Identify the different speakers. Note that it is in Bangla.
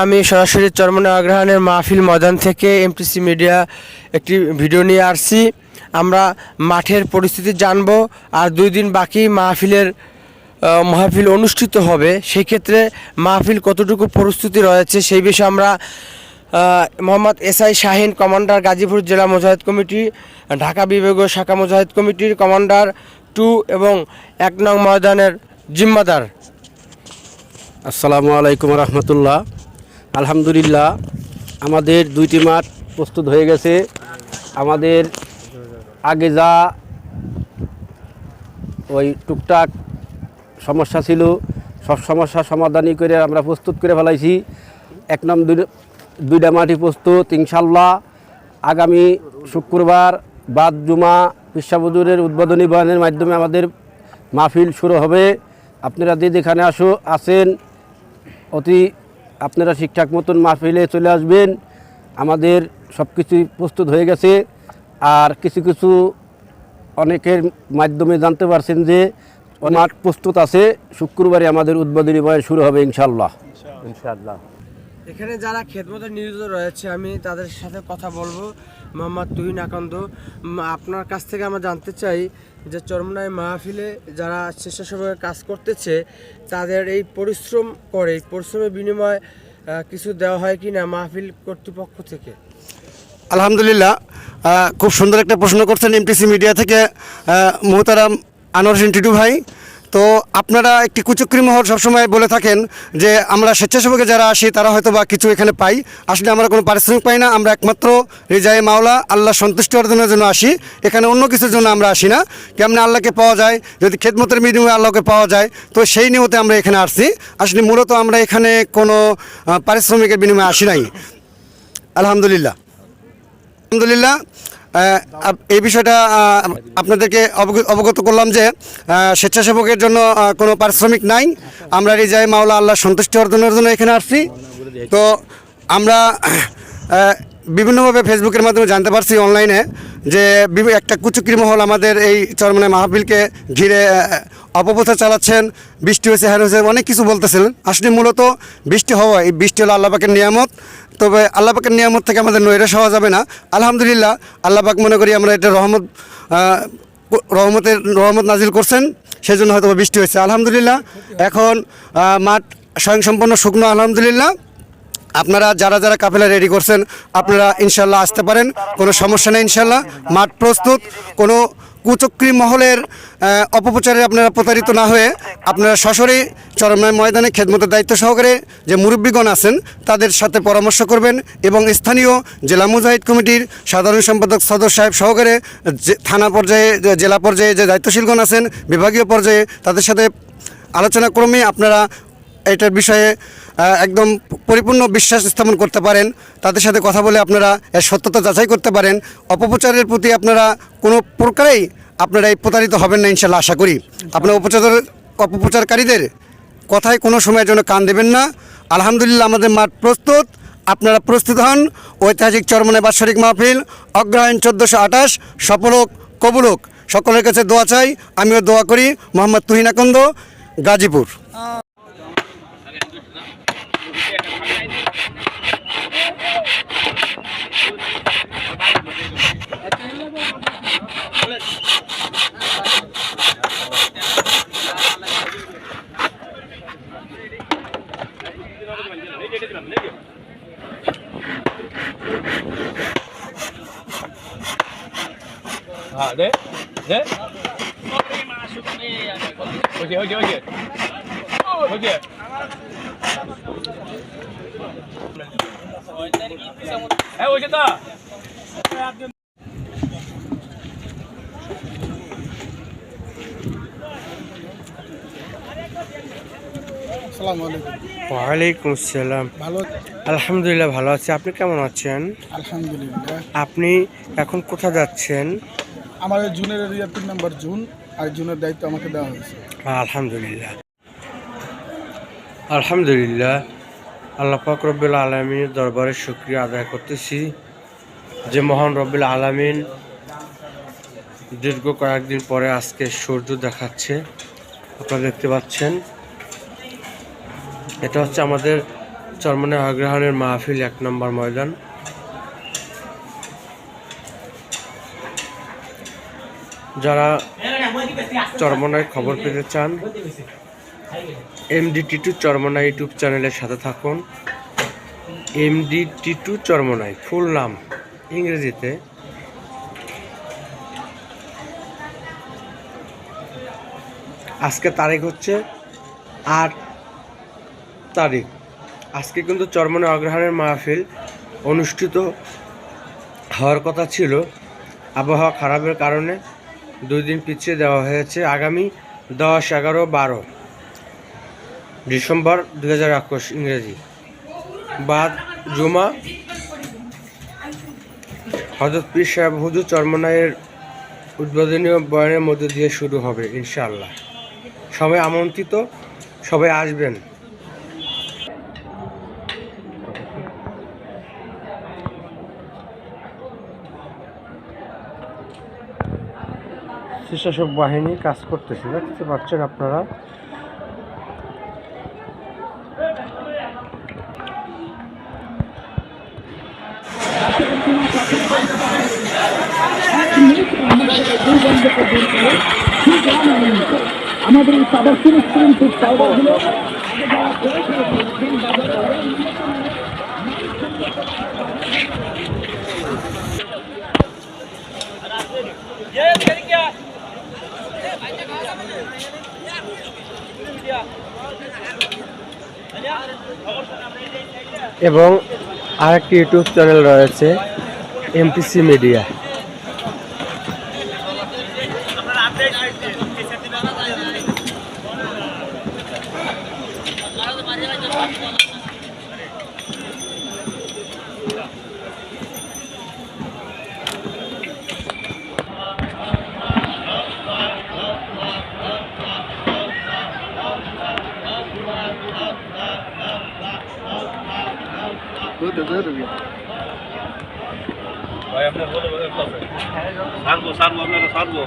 Speaker 1: আমি সরাসরি চরমনে আগ্রহানের মাহফিল ময়দান থেকে এমটিসি মিডিয়া একটি ভিডিও নিয়ে আসছি। আমরা মাঠের পরিস্থিতি জানব আর দুই দিন বাকি মাহফিলের মাহফিল অনুষ্ঠিত হবে। সেই ক্ষেত্রে মাহফিল কতটুকু প্রস্তুতি রয়েছে সেই বিষয়ে আমরা মোহাম্মদ এসআই শাহিন, কমান্ডার গাজীপুর জেলা মুজাহিদ কমিটি, ঢাকা বিভাগীয় শাখা মুজাহিদ কমিটির কমান্ডার টু এবং এক নং ময়দানের জিম্মাদার।
Speaker 2: আসসালামু আলাইকুম রহমতুল্লাহ। আলহামদুলিল্লাহ, আমাদের দুইটি মাঠ প্রস্তুত হয়ে গেছে। আমাদের আগে যা ওই টুকটাক সমস্যা ছিল, সব সমস্যা সমাধানই করে আমরা প্রস্তুত করে ফেলাইছি। এক নম দুই- দুইটা মাটি প্রস্তুত ইনশাল্লাহ আগামী শুক্রবার বাদ জুমা পিসাবুজুরের উদ্বোধনী বয়ানের মাধ্যমে আমাদের মাহফিল শুরু হবে। আপনারা যে যেখানে আসো, আসেন, অতি আপনারা ঠিকঠাক মতন মাহফিলে চলে আসবেন। আমাদের সব কিছুই প্রস্তুত হয়ে গেছে। আর কিছু কিছু অনেকের মাধ্যমে জানতে পারছেন যে মাঠ প্রস্তুত আছে। শুক্রবারে আমাদের উদ্বোধনী বয়ান শুরু হবে ইনশাল্লাহ ইনশাআল্লাহ।
Speaker 1: এখানে যারা খেদমতে নিয়োজিত রয়েছে আমি তাদের সাথে কথা বলব। মোহাম্মদ তুহিন আকান্দ আপনার কাছ থেকে আমরা জানতে চাই যে চরমনায় মাহফিলে যারা স্বেচ্ছাসেবকের কাজ করতেছে, তাদের এই পরিশ্রম করে পরিশ্রমের বিনিময়ে কিছু দেওয়া হয় কি না মাহফিল কর্তৃপক্ষ থেকে?
Speaker 3: আলহামদুলিল্লাহ খুব সুন্দর একটা প্রশ্ন করছেন এমটিসি মিডিয়া থেকে মোহতারাম আনোয়ার হোসেন টিটু ভাই। তো আপনারা একটি কুচক্রি মহল সবসময় বলে থাকেন যে আমরা স্বেচ্ছাসেবকে যারা আসি, তারা হয়তো বা কিছু এখানে পাই। আসলে আমরা কোনো পারিশ্রমিক পাই না, আমরা একমাত্র রেজাই মাওলা, আল্লাহ সন্তুষ্টি অর্জনের জন্য আসি। এখানে অন্য কিছুর জন্য আমরা আসি না। কেমন আল্লাহকে পাওয়া যায়, যদি খেদমতের বিনিময়ে আল্লাহকে পাওয়া যায়, তো সেই নিয়তে আমরা এখানে আসছি। আসলে মূলত আমরা এখানে কোনো পারিশ্রমিকের বিনিময়ে আসি নাই। আলহামদুলিল্লাহ। আলহামদুলিল্লাহ এই বিষয়টা আপনাদেরকে অবগ- অবগত করলাম যে স্বেচ্ছাসেবকের জন্য কোনো পারিশ্রমিক নাই। আমরা রিজাই মাওলা আল্লাহ সন্তুষ্টি অর্জনের জন্য এখানে আসছি। তো আমরা বিভিন্নভাবে ফেসবুকের মাধ্যমে জানতে পারছি অনলাইনে যে একটা কুচুকরি মহল আমাদের এই চরমনে মাহফিলকে ঘিরে অপপ্রচার চালাচ্ছেন, বৃষ্টি হয়েছে, হ্যান হয়েছে, অনেক কিছু বলতেছিলেন আসলে মূলত বৃষ্টি হওয়া, এই বৃষ্টি হলো আল্লাহ পাকের নিয়ামত। তবে আল্লাহ পাকের নিয়ামত থেকে আমাদের নৈরাশ হওয়া যাবে না। আলহামদুলিল্লাহ, আল্লাহ পাক মনে করি আমরা এটা রহমত রহমতের, রহমত নাজিল করছেন। সেই জন্য হয়তো বৃষ্টি হয়েছে। আলহামদুলিল্লাহ, এখন মাঠ স্বয়ংসম্পন্ন শুকনো, আলহামদুলিল্লাহ। আপনারা যারা যারা কাফেলা রেডি করছেন, আপনারা ইনশাল্লাহ আসতে পারেন। কোনো সমস্যা নেই ইনশাল্লাহ মাঠ প্রস্তুত। কোনো কুচক্রি মহলের অপপ্রচারে আপনারা প্রতারিত না হয়ে আপনারা সশরী চরমায় ময়দানে খেদমতের দায়িত্ব সহকারে যে মুরব্বীগণ আছেন, তাদের সাথে পরামর্শ করবেন এবং স্থানীয় জেলা মুজাহিদ কমিটির সাধারণ সম্পাদক সদর সাহেব সহকারে থানা পর্যায়ে জেলা পর্যায়ে যে দায়িত্বশীলগণ আছেন, বিভাগীয় পর্যায়ে তাদের সাথে আলোচনা ক্রমে আপনারা এটার বিষয়ে একদম পরিপূর্ণ বিশ্বাস স্থাপন করতে পারেন। তাদের সাথে কথা বলে আপনারা এর সত্যতা যাচাই করতে পারেন। অপপ্রচারের প্রতি আপনারা কোনো প্রকারেই আপনারা এই প্রতারিত হবেন না ইনশাল্লাহ, আশা করি। আপনার অপপ্রচার অপপ্রচারকারীদের কথায় কোনো সময়ের জন্য কান দেবেন না। আলহামদুলিল্লাহ, আমাদের মাঠ প্রস্তুত। আপনারা প্রস্তুত হন। ঐতিহাসিক চরমনে বাৎসরিক মাহফিল, অগ্রহায়ণ চোদ্দোশো আঠাশ। সফলক কবুলক সকলের কাছে দোয়া চাই। আমিও দোয়া করি। মোহাম্মদ তুহিনাকন্দ গাজীপুর।
Speaker 1: আলহামদুলিল্লাহ ভালো আছি। আপনি কেমন আছেন?
Speaker 4: আলহামদুলিল্লাহ।
Speaker 1: আপনি এখন কোথা যাচ্ছেন?
Speaker 4: এই জুনের এরিয়া তিন নম্বর জুন, আর জুনের দায়িত্ব আমাকে দেওয়া হয়েছে।
Speaker 1: আলহামদুলিল্লাহ। আলহামদুলিল্লাহ, আল্লাহ পাক রব্বুল আলমীর দরবারে শুক্রিয়া আদায় করতেছি যে মহান রব্বুল আলমিন দীর্ঘ কয়েকদিন পরে আজকে সূর্য দেখাচ্ছে। আপনারা দেখতে পাচ্ছেন, এটা হচ্ছে আমাদের চরমনে অগ্রহণের মাহফিল এক নম্বর ময়দান। যারা চরমনায় খবর পেতে চান এমডি টিটু চরমনা ইউটিউব চ্যানেলের সাথে থাকুন। এমডি টিটু চরমনাই ফুল নাম, ইংরেজিতে। আজকে তারিখ হচ্ছে আট তারিখ। আজকে কিন্তু চরমনে অগ্রহণের মাহফিল অনুষ্ঠিত হওয়ার কথা ছিল। আবহাওয়া খারাপের কারণে দুই দিন পিছিয়ে দেওয়া হয়েছে আগামী দশ, এগারো, বারো ডিসেম্বর দু হাজার একুশ ইংরেজি। বাদ জুমা, হজরত পীর সাহেব হুজুর চরমনায়ের উদ্বোধনীয় বয়ানের মধ্যে দিয়ে শুরু হবে ইনশাআল্লাহ। সবাই আমন্ত্রিত, সবাই আসবেন। স্বেচ্ছাসেবক বাহিনী কাজ করতেছে দেখতে পাচ্ছেন আপনারা।
Speaker 5: আমাদের এই সাবাসির কিন্তু
Speaker 1: এবং আরেকটি ইউটিউব চ্যানেল রয়েছে এমপিসি মিডিয়া।
Speaker 6: ভাই আপনার সারবো সারবো আপনারা সারবো।